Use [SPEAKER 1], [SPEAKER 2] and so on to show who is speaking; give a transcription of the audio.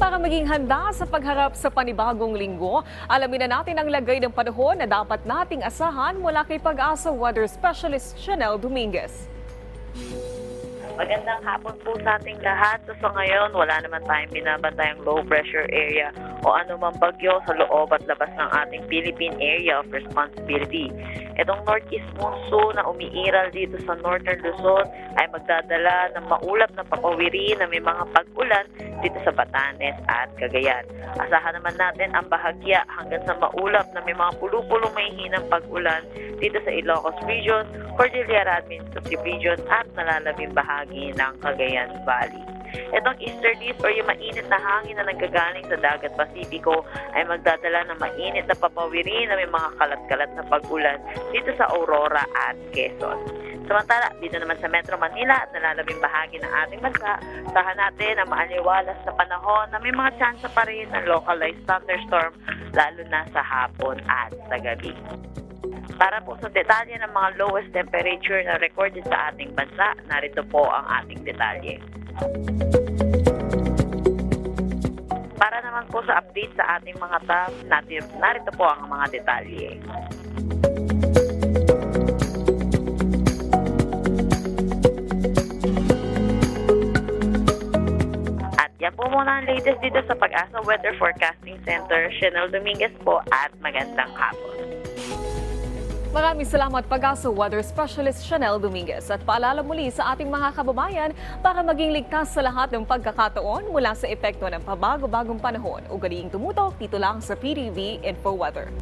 [SPEAKER 1] Para maging handa sa pagharap sa panibagong linggo, alamin na natin ang lagay ng panahon na dapat nating asahan mula kay Pag-asa Weather Specialist Chanel Dominguez.
[SPEAKER 2] Magandang hapon po sa ating lahat. So, sa ngayon, wala naman tayong binabantayang low pressure area o anumang bagyo sa loob at labas ng ating Philippine Area of Responsibility. Itong northeast monsoon na umiiral dito sa northern Luzon ay magdadala ng maulap na papawiri na may mga pag-ulan dito sa Batanes at Cagayan. Asahan naman natin ang bahagya hanggang sa maulap na may mga pulupulong may hinang pag-ulan dito sa Ilocos Region, Cordillera Administrative Region at nalalabing bahagi ng Cagayan Valley. Itong easterlies or yung mainit na hangin na nanggagaling sa dagat Pasipiko ay magdadala ng mainit na papawiri na may mga kalat-kalat na pag-ulan dito sa Aurora at Quezon. Samantala, dito naman sa Metro Manila at nalalabing bahagi ng ating bansa, sahan natin ang maaliwalas na panahon na may mga tsansa pa rin ng localized thunderstorm lalo na sa hapon at sa gabi. Para po sa detalye ng mga lowest temperature na recorded sa ating bansa, narito po ang ating detalye. Para naman po sa update sa ating mga tab, narito po ang mga detalye. At yan po muna ang latest dito sa Pag-asa Weather Forecasting Center. Chanel Dominguez po at magandang hapon.
[SPEAKER 1] Maraming salamat Pag-asa Weather Specialist Chanel Dominguez at paalala muli sa ating mga kababayan para maging ligtas sa lahat ng pagkakataon mula sa epekto ng pabago-bagong panahon. Ugaliing tumutok dito lang sa PTV Info Weather.